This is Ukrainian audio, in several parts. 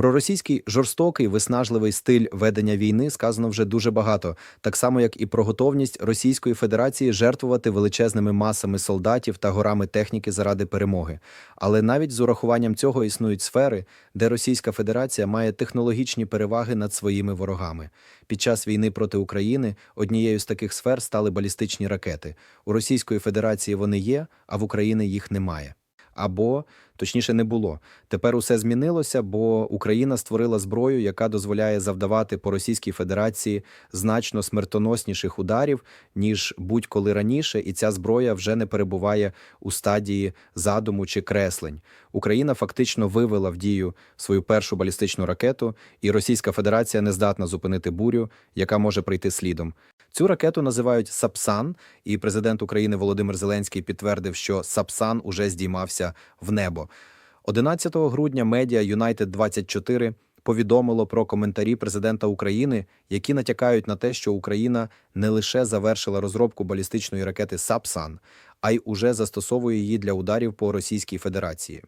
Про російський жорстокий виснажливий стиль ведення війни сказано вже дуже багато, так само як і про готовність Російської Федерації жертвувати величезними масами солдатів та горами техніки заради перемоги. Але навіть з урахуванням цього існують сфери, де Російська Федерація має технологічні переваги над своїми ворогами. Під час війни проти України однією з таких сфер стали балістичні ракети. У Російської Федерації вони є, а в Україні їх немає. Або точніше не було. Тепер усе змінилося, бо Україна створила зброю, яка дозволяє завдавати по Російській Федерації значно смертоносніших ударів ніж будь-коли раніше, і ця зброя вже не перебуває у стадії задуму чи креслень. Україна фактично вивела в дію свою першу балістичну ракету, і Російська Федерація не здатна зупинити бурю, яка може прийти слідом. Цю ракету називають Сапсан, і президент України Володимир Зеленський підтвердив, що Сапсан уже здіймався в небо. 11 грудня медіа United 24 повідомило про коментарі президента України, які натякають на те, що Україна не лише завершила розробку балістичної ракети Сапсан, а й уже застосовує її для ударів по Російській Федерації.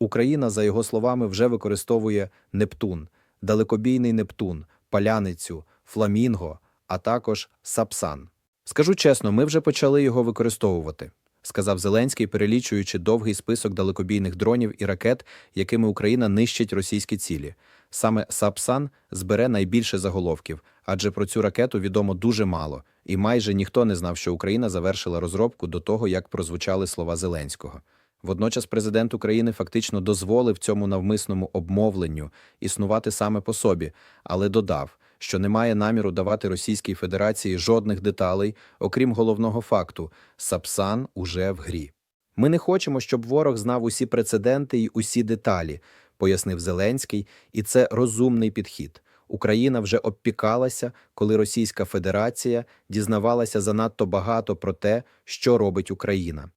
Україна, за його словами, вже використовує Нептун, далекобійний Нептун, паляницю, фламінго, а також Сапсан. Скажу чесно, ми вже почали його використовувати, сказав Зеленський, перелічуючи довгий список далекобійних дронів і ракет, якими Україна нищить російські цілі. Саме Сапсан збере найбільше заголовків, адже про цю ракету відомо дуже мало, і майже ніхто не знав, що Україна завершила розробку до того, як прозвучали слова Зеленського. Водночас президент України фактично дозволив цьому навмисному обмовленню існувати саме по собі, але додав, що не має наміру давати Російській Федерації жодних деталей, окрім головного факту Сапсан уже в грі. Ми не хочемо, щоб ворог знав усі прецеденти й усі деталі, пояснив Зеленський, і це розумний підхід. Україна вже обпікалася, коли Російська Федерація дізнавалася занадто багато про те, що робить Україна.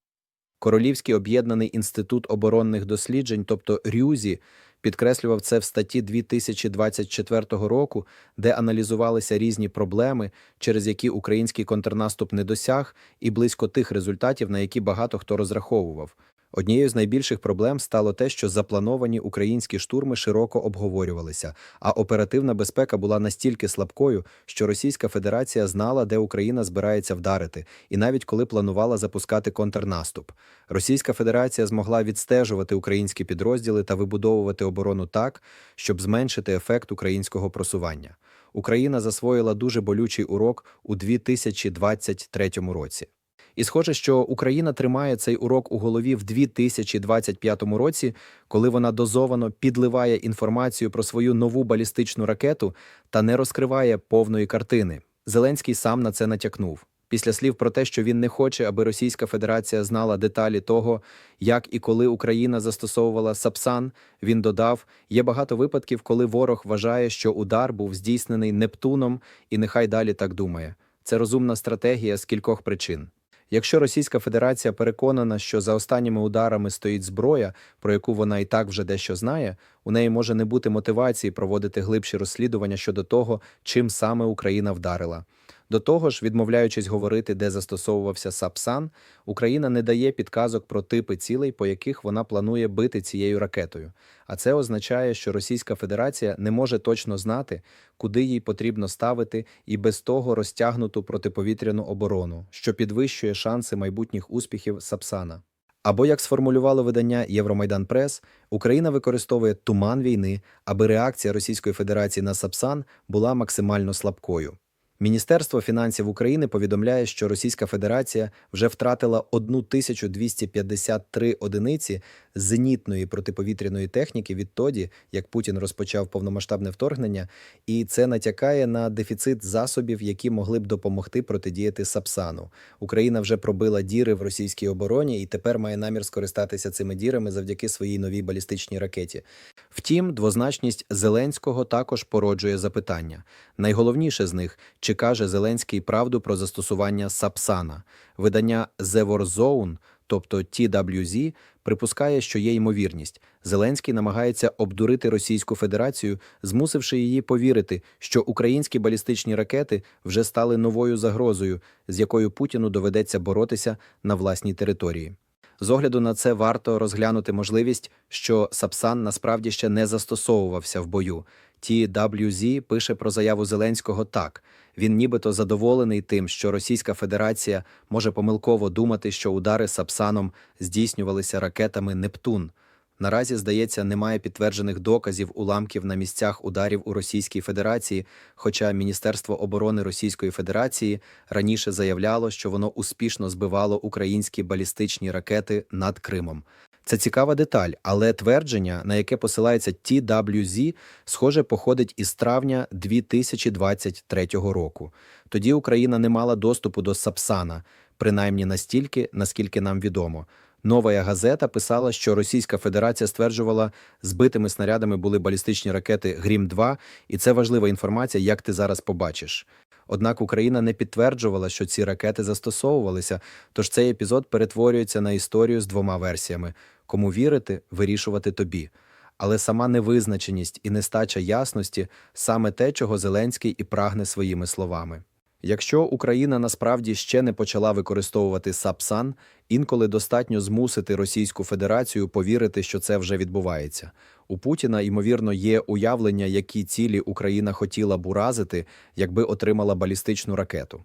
Королівський об'єднаний інститут оборонних досліджень, тобто РЮЗІ, підкреслював це в статті 2024 року, де аналізувалися різні проблеми, через які український контрнаступ не досяг, і близько тих результатів, на які багато хто розраховував. Однією з найбільших проблем стало те, що заплановані українські штурми широко обговорювалися, а оперативна безпека була настільки слабкою, що Російська Федерація знала, де Україна збирається вдарити, і навіть коли планувала запускати контрнаступ. Російська Федерація змогла відстежувати українські підрозділи та вибудовувати оборону так, щоб зменшити ефект українського просування. Україна засвоїла дуже болючий урок у 2023 році. І схоже, що Україна тримає цей урок у голові в 2025 році, коли вона дозовано підливає інформацію про свою нову балістичну ракету та не розкриває повної картини. Зеленський сам на це натякнув. Після слів про те, що він не хоче, аби Російська Федерація знала деталі того, як і коли Україна застосовувала Сапсан, він додав: є багато випадків, коли ворог вважає, що удар був здійснений Нептуном, і нехай далі так думає. Це розумна стратегія з кількох причин. Якщо Російська Федерація переконана, що за останніми ударами стоїть зброя, про яку вона і так вже дещо знає, у неї може не бути мотивації проводити глибші розслідування щодо того, чим саме Україна вдарила. До того ж, відмовляючись говорити, де застосовувався Сапсан, Україна не дає підказок про типи цілей, по яких вона планує бити цією ракетою. А це означає, що Російська Федерація не може точно знати, куди їй потрібно ставити і без того розтягнуту протиповітряну оборону, що підвищує шанси майбутніх успіхів Сапсана. Або як сформулювало видання Євромайдан Прес, Україна використовує туман війни, аби реакція Російської Федерації на Сапсан була максимально слабкою. Міністерство фінансів України повідомляє, що Російська Федерація вже втратила 1253 одиниці зенітної протиповітряної техніки відтоді, як Путін розпочав повномасштабне вторгнення, і це натякає на дефіцит засобів, які могли б допомогти протидіяти Сапсану. Україна вже пробила діри в російській обороні і тепер має намір скористатися цими дірами завдяки своїй новій балістичній ракеті. Втім, двозначність Зеленського також породжує запитання. Найголовніше з них чи каже Зеленський правду про застосування Сапсана. Видання The War Zone, тобто TWZ, припускає, що є ймовірність. Зеленський намагається обдурити Російську Федерацію, змусивши її повірити, що українські балістичні ракети вже стали новою загрозою, з якою Путіну доведеться боротися на власній території. З огляду на це варто розглянути можливість, що Сапсан насправді ще не застосовувався в бою. TWZ пише про заяву Зеленського так. Він нібито задоволений тим, що Російська Федерація може помилково думати, що удари Сапсаном здійснювалися ракетами Нептун. Наразі, здається, немає підтверджених доказів уламків на місцях ударів у Російській Федерації, хоча Міністерство оборони Російської Федерації раніше заявляло, що воно успішно збивало українські балістичні ракети над Кримом. Це цікава деталь, але твердження, на яке посилається TWZ, схоже, походить із травня 2023 року. Тоді Україна не мала доступу до Сапсана, принаймні настільки, наскільки нам відомо. Нова газета писала, що Російська Федерація стверджувала, збитими снарядами були балістичні ракети Грім 2 і це важлива інформація, як ти зараз побачиш. Однак Україна не підтверджувала, що ці ракети застосовувалися, тож цей епізод перетворюється на історію з двома версіями: кому вірити, вирішувати тобі. Але сама невизначеність і нестача ясності саме те, чого Зеленський і прагне своїми словами. Якщо Україна насправді ще не почала використовувати САПСАН, інколи достатньо змусити Російську Федерацію повірити, що це вже відбувається. У Путіна, ймовірно, є уявлення, які цілі Україна хотіла б уразити, якби отримала балістичну ракету.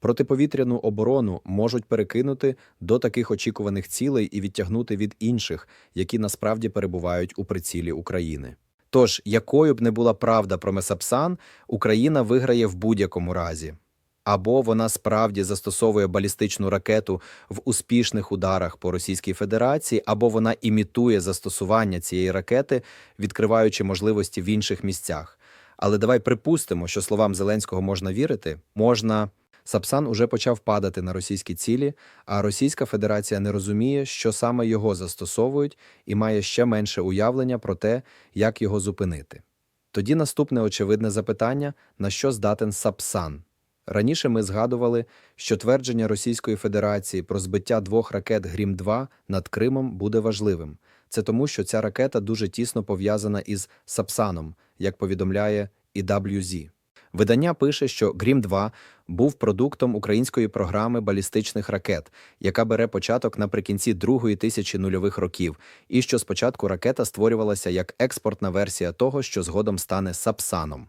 Протиповітряну оборону можуть перекинути до таких очікуваних цілей і відтягнути від інших, які насправді перебувають у прицілі України. Тож, якою б не була правда про Месапсан, Україна виграє в будь-якому разі. Або вона справді застосовує балістичну ракету в успішних ударах по Російській Федерації, або вона імітує застосування цієї ракети, відкриваючи можливості в інших місцях. Але давай припустимо, що словам Зеленського можна вірити, можна. Сапсан уже почав падати на російські цілі, а Російська Федерація не розуміє, що саме його застосовують, і має ще менше уявлення про те, як його зупинити. Тоді наступне очевидне запитання: на що здатен Сапсан? Раніше ми згадували, що твердження Російської Федерації про збиття двох ракет Грім 2 над Кримом буде важливим. Це тому, що ця ракета дуже тісно пов'язана із Сапсаном, як повідомляє IWZ. Видання пише, що Грім 2 був продуктом української програми балістичних ракет, яка бере початок наприкінці другої тисячі нульових років, і що спочатку ракета створювалася як експортна версія того, що згодом стане Сапсаном.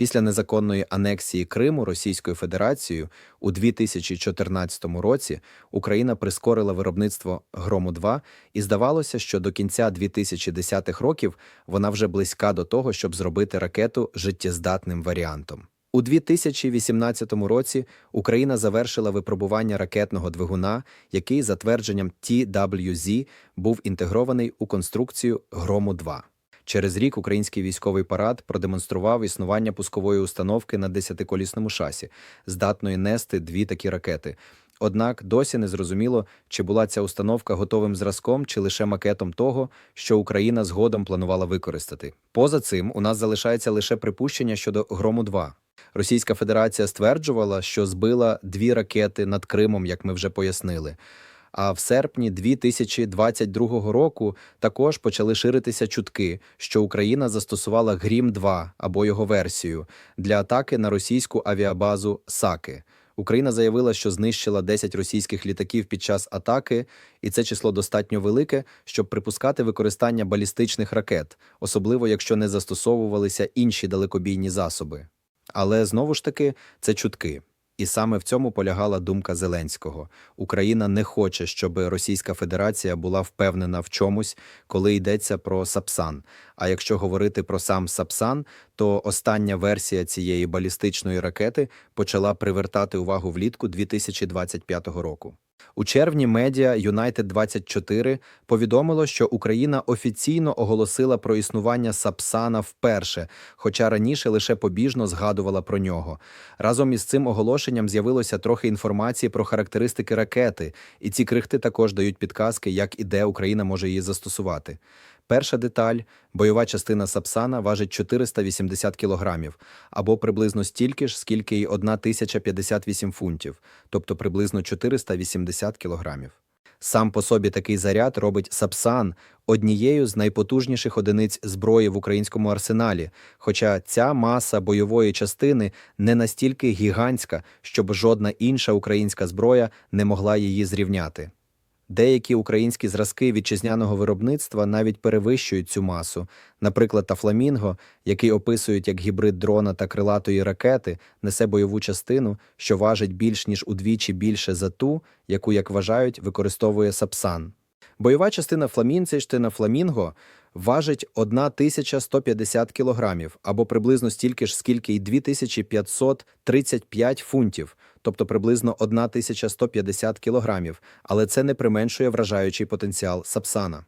Після незаконної анексії Криму Російською Федерацією у 2014 році Україна прискорила виробництво Грому 2 і здавалося, що до кінця 2010-х років вона вже близька до того, щоб зробити ракету життєздатним варіантом. У 2018 році Україна завершила випробування ракетного двигуна, який, за твердженням TWZ, був інтегрований у конструкцію Грому 2 Через рік український військовий парад продемонстрував існування пускової установки на десятиколісному шасі, здатної нести дві такі ракети. Однак досі не зрозуміло, чи була ця установка готовим зразком чи лише макетом того, що Україна згодом планувала використати. Поза цим у нас залишається лише припущення щодо грому 2 Російська Федерація стверджувала, що збила дві ракети над Кримом, як ми вже пояснили. А в серпні 2022 року також почали ширитися чутки, що Україна застосувала Грім 2 або його версію для атаки на російську авіабазу Саки. Україна заявила, що знищила 10 російських літаків під час атаки, і це число достатньо велике, щоб припускати використання балістичних ракет, особливо якщо не застосовувалися інші далекобійні засоби. Але знову ж таки це чутки. І саме в цьому полягала думка Зеленського: Україна не хоче, щоб Російська Федерація була впевнена в чомусь, коли йдеться про Сапсан. А якщо говорити про сам Сапсан, то остання версія цієї балістичної ракети почала привертати увагу влітку 2025 року. У червні медіа United 24 повідомило, що Україна офіційно оголосила про існування Сапсана вперше, хоча раніше лише побіжно згадувала про нього. Разом із цим оголошенням з'явилося трохи інформації про характеристики ракети, і ці крихти також дають підказки, як і де Україна може її застосувати. Перша деталь бойова частина Сапсана важить 480 кілограмів, або приблизно стільки ж, скільки й 1058 фунтів, тобто приблизно 480 кілограмів. Сам по собі такий заряд робить Сапсан однією з найпотужніших одиниць зброї в українському арсеналі, хоча ця маса бойової частини не настільки гігантська, щоб жодна інша українська зброя не могла її зрівняти. Деякі українські зразки вітчизняного виробництва навіть перевищують цю масу. Наприклад, Тафламінго, який описують як гібрид дрона та крилатої ракети, несе бойову частину, що важить більш ніж удвічі більше за ту, яку, як вважають, використовує Сапсан. Бойова частина фламінцейштина Фламінго важить 1150 кілограмів або приблизно стільки ж, скільки й 2535 фунтів, тобто приблизно 1150 кілограмів, але це не применшує вражаючий потенціал Сапсана.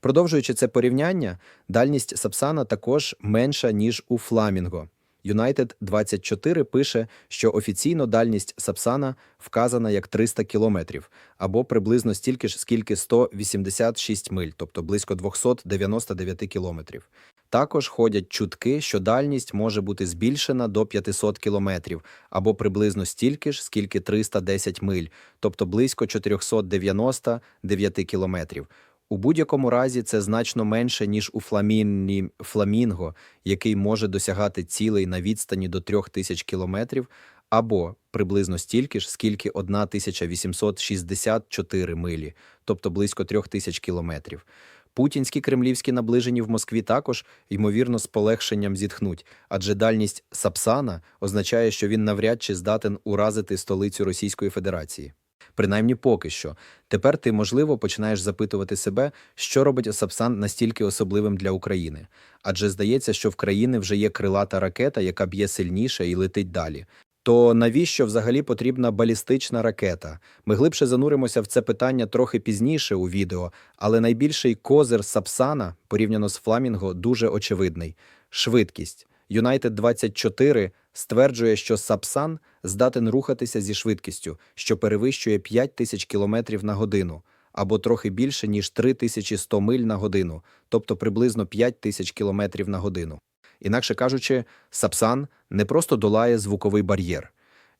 Продовжуючи це порівняння, дальність Сапсана також менша, ніж у Фламінго. United 24 пише, що офіційно дальність Сапсана вказана як 300 кілометрів, або приблизно стільки ж, скільки 186 миль, тобто близько 299 кілометрів. Також ходять чутки, що дальність може бути збільшена до 500 кілометрів, або приблизно стільки ж, скільки 310 миль, тобто близько 499 кілометрів. У будь-якому разі це значно менше, ніж у фламінні фламінго, який може досягати цілей на відстані до 3000 кілометрів, або приблизно стільки ж, скільки 1864 милі, тобто близько 3000 кілометрів. Путінські кремлівські наближені в Москві також, ймовірно, з полегшенням зітхнуть, адже дальність Сапсана означає, що він навряд чи здатен уразити столицю Російської Федерації. Принаймні поки що. Тепер ти, можливо, починаєш запитувати себе, що робить Сапсан настільки особливим для України. Адже здається, що в країни вже є крилата ракета, яка б'є сильніше і летить далі. То навіщо взагалі потрібна балістична ракета? Ми глибше зануримося в це питання трохи пізніше у відео, але найбільший козир Сапсана, порівняно з Фламінго, дуже очевидний швидкість. United 24 стверджує, що Сапсан здатен рухатися зі швидкістю, що перевищує 5000 км на годину, або трохи більше, ніж 3100 миль на годину, тобто приблизно 5000 км на годину. Інакше кажучи, Сапсан не просто долає звуковий бар'єр,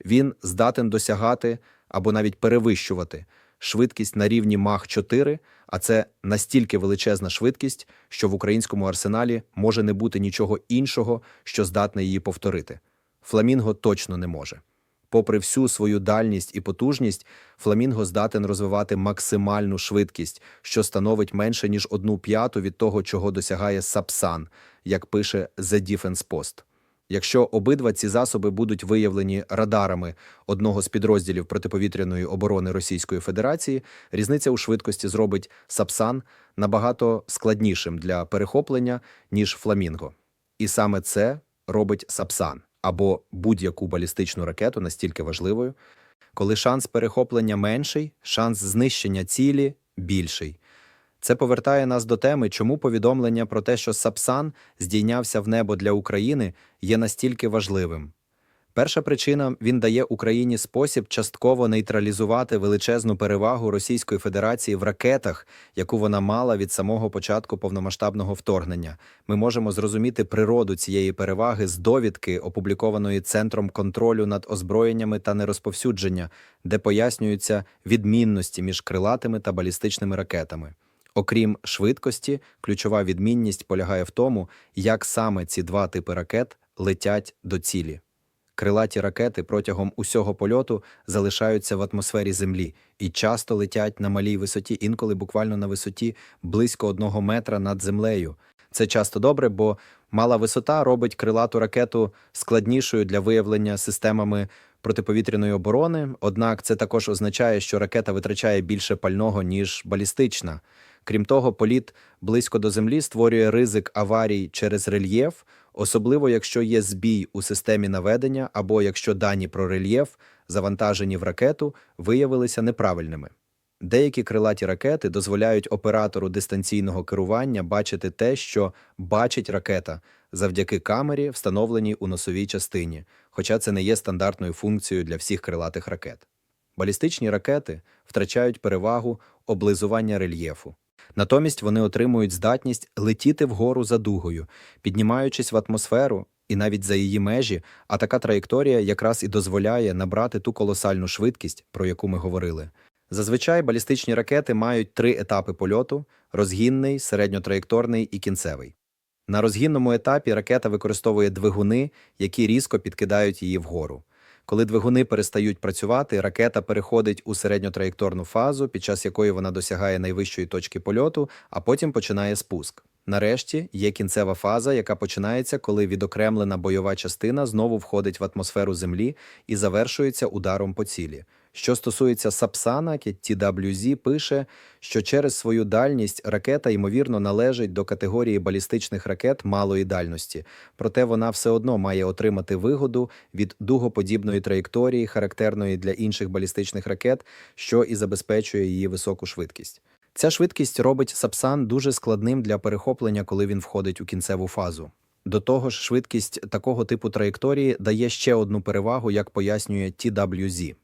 він здатен досягати або навіть перевищувати швидкість на рівні Мах 4, а це настільки величезна швидкість, що в українському арсеналі може не бути нічого іншого, що здатне її повторити. Фламінго точно не може. Попри всю свою дальність і потужність, Фламінго здатен розвивати максимальну швидкість, що становить менше ніж одну п'яту від того, чого досягає Сапсан, як пише The Defense Post. Якщо обидва ці засоби будуть виявлені радарами одного з підрозділів протиповітряної оборони Російської Федерації, різниця у швидкості зробить Сапсан набагато складнішим для перехоплення, ніж Фламінго. І саме це робить Сапсан або будь-яку балістичну ракету настільки важливою, коли шанс перехоплення менший, шанс знищення цілі більший. Це повертає нас до теми, чому повідомлення про те, що Сапсан здійнявся в небо для України, є настільки важливим. Перша причина він дає Україні спосіб частково нейтралізувати величезну перевагу Російської Федерації в ракетах, яку вона мала від самого початку повномасштабного вторгнення. Ми можемо зрозуміти природу цієї переваги з довідки, опублікованої Центром контролю над озброєннями та нерозповсюдження, де пояснюються відмінності між крилатими та балістичними ракетами. Окрім швидкості, ключова відмінність полягає в тому, як саме ці два типи ракет летять до цілі. Крилаті ракети протягом усього польоту залишаються в атмосфері Землі і часто летять на малій висоті, інколи буквально на висоті близько одного метра над землею. Це часто добре, бо мала висота робить крилату ракету складнішою для виявлення системами протиповітряної оборони. Однак це також означає, що ракета витрачає більше пального ніж балістична. Крім того, політ близько до землі створює ризик аварій через рельєф, особливо якщо є збій у системі наведення або якщо дані про рельєф, завантажені в ракету, виявилися неправильними. Деякі крилаті ракети дозволяють оператору дистанційного керування бачити те, що бачить ракета, завдяки камері, встановленій у носовій частині, хоча це не є стандартною функцією для всіх крилатих ракет. Балістичні ракети втрачають перевагу облизування рельєфу. Натомість вони отримують здатність летіти вгору за дугою, піднімаючись в атмосферу і навіть за її межі, а така траєкторія якраз і дозволяє набрати ту колосальну швидкість, про яку ми говорили. Зазвичай балістичні ракети мають три етапи польоту: розгінний, середньотраєкторний і кінцевий. На розгінному етапі ракета використовує двигуни, які різко підкидають її вгору. Коли двигуни перестають працювати, ракета переходить у середньотраєкторну фазу, під час якої вона досягає найвищої точки польоту, а потім починає спуск. Нарешті є кінцева фаза, яка починається, коли відокремлена бойова частина знову входить в атмосферу Землі і завершується ударом по цілі. Що стосується Сапсана, TWZ пише, що через свою дальність ракета, ймовірно, належить до категорії балістичних ракет малої дальності, проте вона все одно має отримати вигоду від дугоподібної траєкторії, характерної для інших балістичних ракет, що і забезпечує її високу швидкість. Ця швидкість робить Сапсан дуже складним для перехоплення, коли він входить у кінцеву фазу. До того ж, швидкість такого типу траєкторії дає ще одну перевагу, як пояснює TWZ.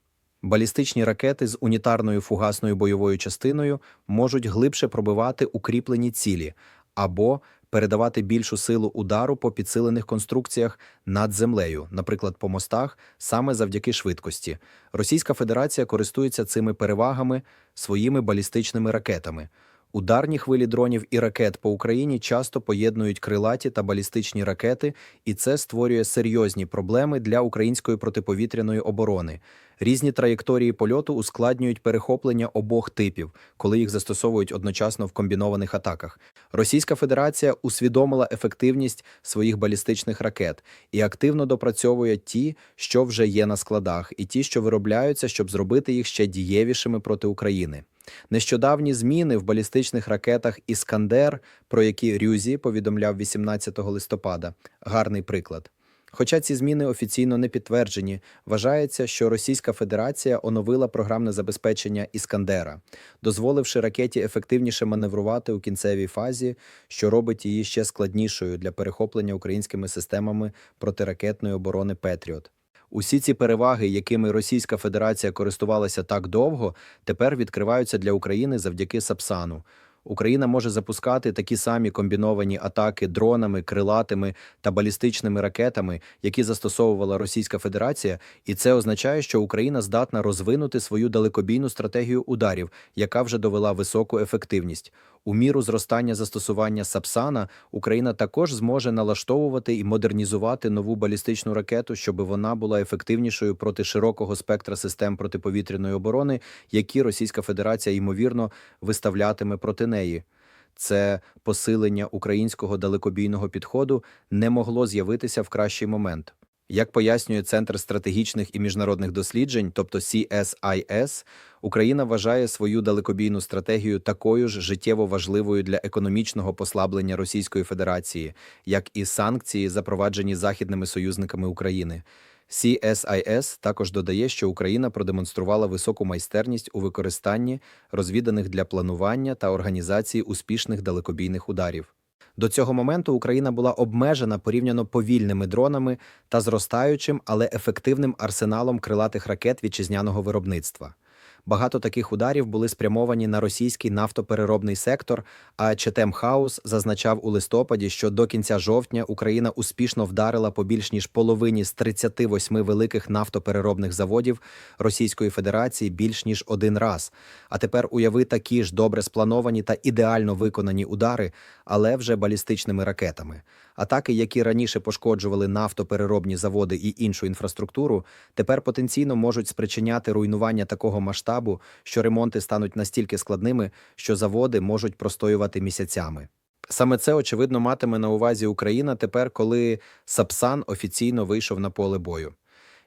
Балістичні ракети з унітарною фугасною бойовою частиною можуть глибше пробивати укріплені цілі або передавати більшу силу удару по підсилених конструкціях над землею, наприклад, по мостах, саме завдяки швидкості. Російська Федерація користується цими перевагами своїми балістичними ракетами. Ударні хвилі дронів і ракет по Україні часто поєднують крилаті та балістичні ракети, і це створює серйозні проблеми для української протиповітряної оборони. Різні траєкторії польоту ускладнюють перехоплення обох типів, коли їх застосовують одночасно в комбінованих атаках. Російська Федерація усвідомила ефективність своїх балістичних ракет і активно допрацьовує ті, що вже є на складах, і ті, що виробляються, щоб зробити їх ще дієвішими проти України. Нещодавні зміни в балістичних ракетах Іскандер, про які Рюзі повідомляв 18 листопада, гарний приклад. Хоча ці зміни офіційно не підтверджені, вважається, що Російська Федерація оновила програмне забезпечення Іскандера, дозволивши ракеті ефективніше маневрувати у кінцевій фазі, що робить її ще складнішою для перехоплення українськими системами протиракетної оборони Петріот. Усі ці переваги, якими Російська Федерація користувалася так довго, тепер відкриваються для України завдяки Сапсану. Україна може запускати такі самі комбіновані атаки дронами, крилатими та балістичними ракетами, які застосовувала Російська Федерація, і це означає, що Україна здатна розвинути свою далекобійну стратегію ударів, яка вже довела високу ефективність. У міру зростання застосування Сапсана Україна також зможе налаштовувати і модернізувати нову балістичну ракету, щоб вона була ефективнішою проти широкого спектра систем протиповітряної оборони, які Російська Федерація ймовірно виставлятиме проти неї. Це посилення українського далекобійного підходу не могло з'явитися в кращий момент. Як пояснює Центр стратегічних і міжнародних досліджень, тобто CSIS, Україна вважає свою далекобійну стратегію такою ж життєво важливою для економічного послаблення Російської Федерації, як і санкції, запроваджені західними союзниками України. CSIS також додає, що Україна продемонструвала високу майстерність у використанні розвіданих для планування та організації успішних далекобійних ударів. До цього моменту Україна була обмежена порівняно повільними дронами та зростаючим, але ефективним арсеналом крилатих ракет вітчизняного виробництва. Багато таких ударів були спрямовані на російський нафтопереробний сектор. А Четем Хаус зазначав у листопаді, що до кінця жовтня Україна успішно вдарила по більш ніж половині з 38 великих нафтопереробних заводів Російської Федерації більш ніж один раз. А тепер уяви такі ж добре сплановані та ідеально виконані удари, але вже балістичними ракетами. Атаки, які раніше пошкоджували нафтопереробні заводи і іншу інфраструктуру, тепер потенційно можуть спричиняти руйнування такого масштабу, що ремонти стануть настільки складними, що заводи можуть простоювати місяцями. Саме це очевидно матиме на увазі Україна тепер, коли Сапсан офіційно вийшов на поле бою.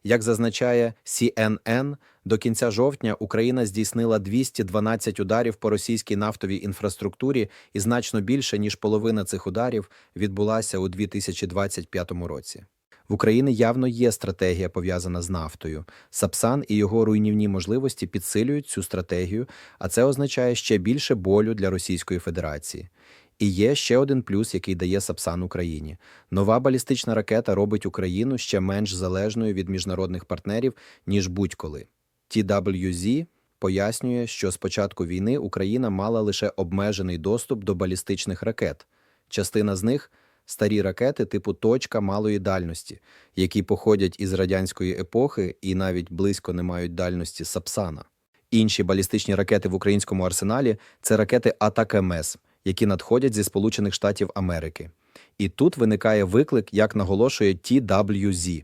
Як зазначає CNN, до кінця жовтня Україна здійснила 212 ударів по російській нафтовій інфраструктурі, і значно більше ніж половина цих ударів відбулася у 2025 році. В Україні явно є стратегія пов'язана з нафтою. Сапсан і його руйнівні можливості підсилюють цю стратегію, а це означає ще більше болю для Російської Федерації. І є ще один плюс, який дає Сапсан Україні. Нова балістична ракета робить Україну ще менш залежною від міжнародних партнерів, ніж будь-коли. TWZ пояснює, що з початку війни Україна мала лише обмежений доступ до балістичних ракет. Частина з них старі ракети типу точка малої дальності, які походять із радянської епохи і навіть близько не мають дальності Сапсана. Інші балістичні ракети в українському арсеналі це ракети Атакамс, які надходять зі Сполучених Штатів Америки. І тут виникає виклик, як наголошує TWZ.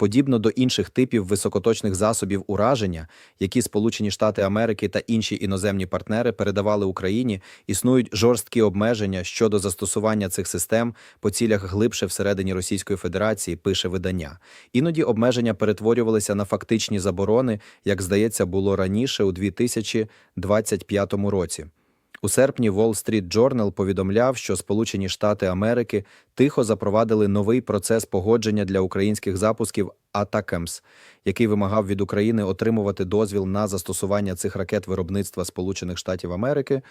Подібно до інших типів високоточних засобів ураження, які Сполучені Штати Америки та інші іноземні партнери передавали Україні, існують жорсткі обмеження щодо застосування цих систем по цілях глибше всередині Російської Федерації, пише видання. Іноді обмеження перетворювалися на фактичні заборони, як здається, було раніше у 2025 році. У серпні Wall Street Journal повідомляв, що Сполучені Штати Америки тихо запровадили новий процес погодження для українських запусків ATACMS, який вимагав від України отримувати дозвіл на застосування цих ракет виробництва Сполучених Штатів Америки.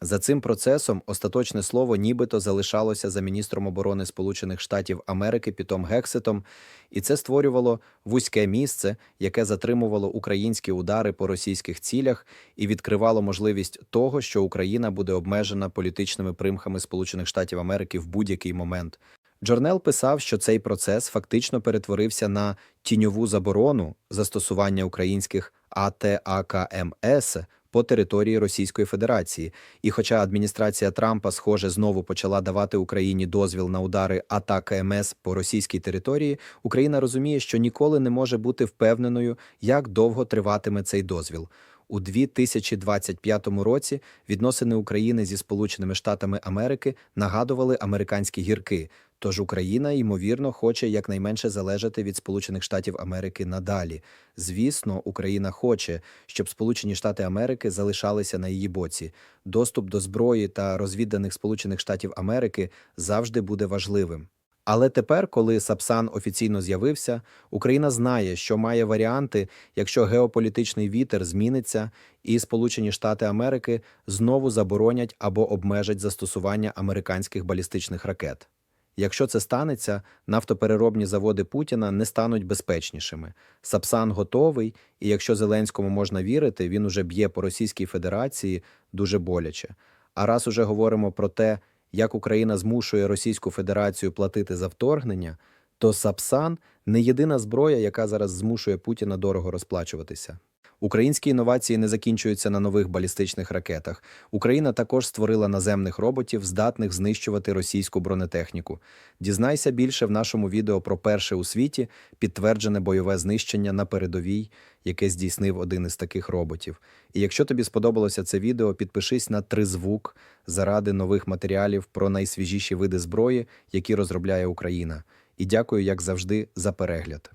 За цим процесом остаточне слово нібито залишалося за міністром оборони Сполучених Штатів Америки Пітом Гексетом, і це створювало вузьке місце, яке затримувало українські удари по російських цілях і відкривало можливість того, що Україна буде обмежена політичними примхами Сполучених Штатів Америки в будь-який момент. Джорнел писав, що цей процес фактично перетворився на тіньову заборону застосування українських АТАКМС по території Російської Федерації. І хоча адміністрація Трампа, схоже, знову почала давати Україні дозвіл на удари атаки МС по російській території, Україна розуміє, що ніколи не може бути впевненою, як довго триватиме цей дозвіл. У 2025 році відносини України зі Сполученими Штатами Америки нагадували американські гірки. Тож Україна, ймовірно, хоче якнайменше залежати від Сполучених Штатів Америки надалі. Звісно, Україна хоче, щоб Сполучені Штати Америки залишалися на її боці. Доступ до зброї та розвідданих Сполучених Штатів Америки завжди буде важливим. Але тепер, коли Сапсан офіційно з'явився, Україна знає, що має варіанти, якщо геополітичний вітер зміниться, і Сполучені Штати Америки знову заборонять або обмежать застосування американських балістичних ракет. Якщо це станеться, нафтопереробні заводи Путіна не стануть безпечнішими. Сапсан готовий, і якщо Зеленському можна вірити, він уже б'є по Російській Федерації дуже боляче. А раз уже говоримо про те, як Україна змушує Російську Федерацію платити за вторгнення, то Сапсан не єдина зброя, яка зараз змушує Путіна дорого розплачуватися. Українські інновації не закінчуються на нових балістичних ракетах. Україна також створила наземних роботів, здатних знищувати російську бронетехніку. Дізнайся більше в нашому відео про перше у світі підтверджене бойове знищення на передовій, яке здійснив один із таких роботів. І якщо тобі сподобалося це відео, підпишись на тризвук заради нових матеріалів про найсвіжіші види зброї, які розробляє Україна. І дякую, як завжди, за перегляд.